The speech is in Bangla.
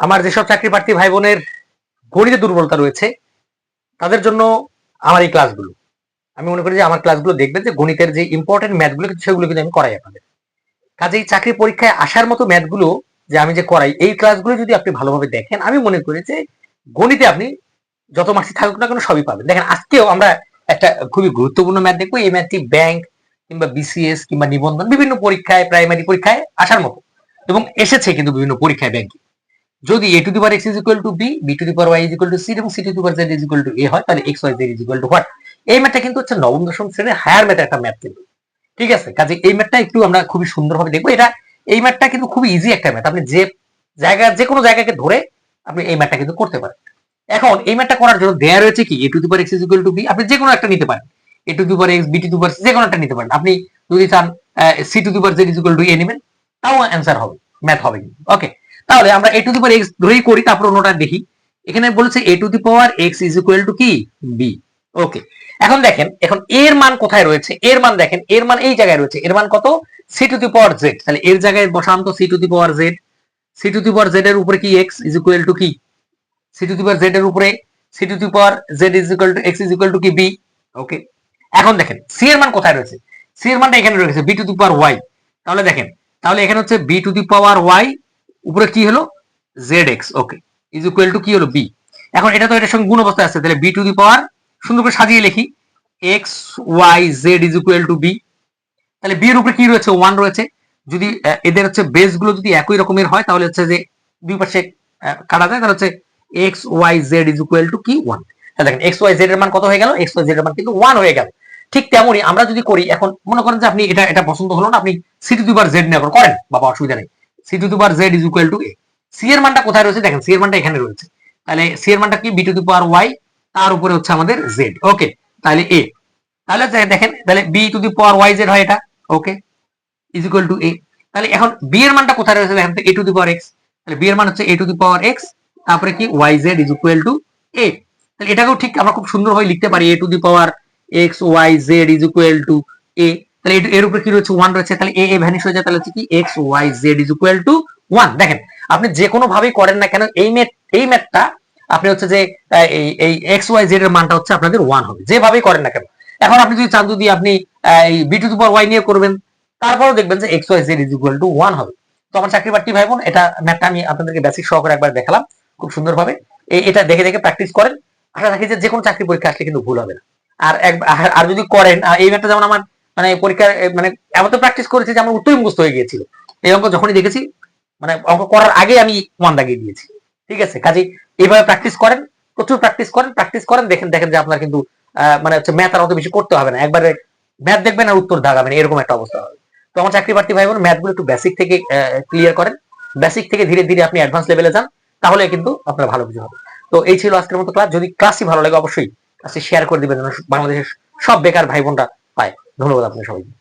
আমার যেসব চাকরি প্রার্থী ভাই বোনের গণিতে দুর্বলতা রয়েছে, তাদের জন্য আমার এই ক্লাসগুলো আমি মনে করি যে আমার ক্লাসগুলো দেখবেন যে গণিতের যে ইম্পর্টেন্ট ম্যাথগুলো সেগুলো কিন্তু আমি করাই আপনাদের। কাজেই চাকরি পরীক্ষায় আসার মতো ম্যাথগুলো যে আমি যে করাই, এই ক্লাসগুলো যদি আপনি ভালোভাবে দেখেন, আমি মনে করি যে গণিতে আপনি যত মার্কসই থাকুক না কেন সবই পাবেন। দেখেন, আজকেও আমরা একটা খুবই গুরুত্বপূর্ণ ম্যাথ দেখব, এই ম্যাথটি ব্যাংক কিংবা বিসিএস কিংবা নিবন্ধন, বিভিন্ন পরীক্ষায় প্রাইমারি পরীক্ষায় আসার মতো। এবং এসেছে কিন্তু বিভিন্ন পরীক্ষায় ব্যাংকে যদি a to the power x is equal to b b to the power y is equal to c এবং c to the power z is equal to a হয়, তাহলে x y z is equal to what এই ম্যাথটা কিন্তু হচ্ছে নবম, দশম শ্রেণির হায়ার ম্যাথের একটা ম্যাথ কিন্তু। ঠিক আছে? কাজে এই ম্যাথটা একটু আমরা খুবই সুন্দরভাবে দেখব। এটা, এই ম্যাথটা কিন্তু খুবই ইজি একটা ম্যাথ আপনি যে জায়গা, যে কোনো জায়গাকে ধরে আপনি এই ম্যাথটা কিন্তু করতে পারেন। এখন এই ম্যাথটা করার জন্য দেয়া রয়েছে কি? A to the power x is equal to b আপনি যে কোনো একটা নিতে পারেন। A to the power x b to the power যে কোনো একটা নিতে পারেন। আপনি যদি চান c to the power z is equal to a নেবেন, তাও অ্যান্সার হবে। ম্যাথ হবে ওকে তাহলে আমরা এ টু দি পাওয়ার এক্স ধরেই করি, তারপর অন্যটা দেখি। এখানে বলেছে a to the power x is equal to কি? বি ওকে এখন দেখেন, এখন এর মান কোথায় রয়েছে? এর মান দেখেন, এর মান এই জায়গায় রয়েছে। এর মান কত? C to the power z তাহলে এর জায়গায় বসান তো c to the power z c to the power z এর উপরে কি এক্স ইজ ইকুয়াল টু কি? C to the power z এর উপরে c to the power z is equal to x is equal to কি? বি ওকে এখন দেখেন সি এর মান কোথায় রয়েছে? সি এর মানটা এখানে রয়েছে b to the power y তাহলে দেখেন, তাহলে এখানে হচ্ছে b to the power y উপরে কি হলো? Z x okay is equal to কি হলো? বি এখন এটা তো এটার সঙ্গে গুণ অবস্থায় আছে, তাহলে বি টু দি পাওয়ার সুন্দর করে সাজিয়ে লিখি x y z is equal to b তাহলে বি এর উপরে কি রয়েছে? ওয়ান রয়েছে। যদি এদের হচ্ছে বেসগুলো যদি একই রকমের হয়, তাহলে হচ্ছে যে দুই পাশে কাটা যায়, তাহলে হচ্ছে x y z is equal to কি? ওয়ান দেখেন এক্স ওয়াই জেড এর মান কত হয়ে গেল? এক্স ওয়াই জেড এর মান কিন্তু ওয়ান হয়ে গেল। ঠিক তেমনই আমরা যদি করি, এখন মনে করেন যে আপনি এটা এটা পছন্দ হলো না, আপনি সিটি টু দুবার জেড নেওয়ার করেন, বাবা, অসুবিধা নেই। সি টু দুবার z is equal to a c এর মানটা কোথায় রয়েছে? দেখেন সি এর মানটা এখানে রয়েছে। তাহলে সি এর মানটা কি? B to the power y তার উপরে হচ্ছে আমাদের জেড ওকে তাহলে এ তাহলে দেখেন, তাহলে b to the power y z হয় এটা। Okay is equal to a তাহলে এখন বি এর মানটা কোথায় রয়েছে? দেখেন a to the power x তাহলে বি এর মান হচ্ছে এ টু দি পাওয়ার এক্স তারপরে কি? Y z is equal to a তাহলে এটাকেও ঠিক আমরা খুব সুন্দর সুন্দরভাবে লিখতে পারি। A to the power x y z is equal to a তাহলে এর- উপরে কি রয়েছে ওয়ান রয়েছে, তাহলে এ এ ভ্যানিশ হয়ে যায়, তাহলে হচ্ছে কি x y z is equal to one দেখেন, আপনি যে কোনো ভাবেই করেন না কেন, এই ম্যাথ এই ম্যাথটা আপনি হচ্ছে যে এই এক্স ওয়াই জেড এর মানটা হচ্ছে আপনাদের ওয়ান হবে। যেভাবেই করেন না কেন। এখন আপনি যদি চান যদি আপনি এই বি টু পাওয়ার ওয়াই নিয়ে করবেন, তারপরেও দেখবেন যে x y z is equal to one হবে। তো আমার চাকরি বাকরি ভাই বোন, এটা ম্যাথটা আমি আপনাদেরকে বেসিক সহকারে একবার দেখালাম, খুব সুন্দরভাবে। এটা দেখে দেখে প্র্যাকটিস করেন। আশা রাখি যে যে কোনো চাকরি পরীক্ষা আসলে কিন্তু ভুল হবে না। আর আর- যদি করেন এই ম্যাথটা যেমন আমার মানে পরীক্ষার মানে এমন তো প্র্যাকটিস করেছি যে আমার উত্তরই মুখস্থ হয়ে গিয়েছিল। এই অঙ্ক যখনই দেখেছি মানে অঙ্ক করার আগে আমি ওয়ান দাগিয়ে দিয়েছি। ঠিক আছে? কাজেই এইভাবে প্র্যাকটিস করেন, প্রচুর প্র্যাকটিস করেন প্র্যাকটিস করেন, দেখেন দেখেন যে আপনার কিন্তু মানে হচ্ছে ম্যাথ আর অত বেশি করতে হবে না। একবারে ম্যাথ দেখবেন আর উত্তর দাগাবেন এরকম একটা অবস্থা হবে। তো আমার চাকরি প্রার্থী ভাই বোন ম্যাথগুলো একটু বেসিক থেকে ক্লিয়ার করেন। বেসিক থেকে ধীরে ধীরে আপনি অ্যাডভান্স লেভেলে যান, তাহলে কিন্তু আপনার ভালো কিছু হবে। তো এই ছিল আজকের মতো ক্লাস যদি ক্লাসই ভালো লাগে, অবশ্যই ক্লাসটি শেয়ার করে দিবেন বাংলাদেশের সব বেকার ভাই বোনরা পায়। ধন্যবাদ আপনার সবাইকে।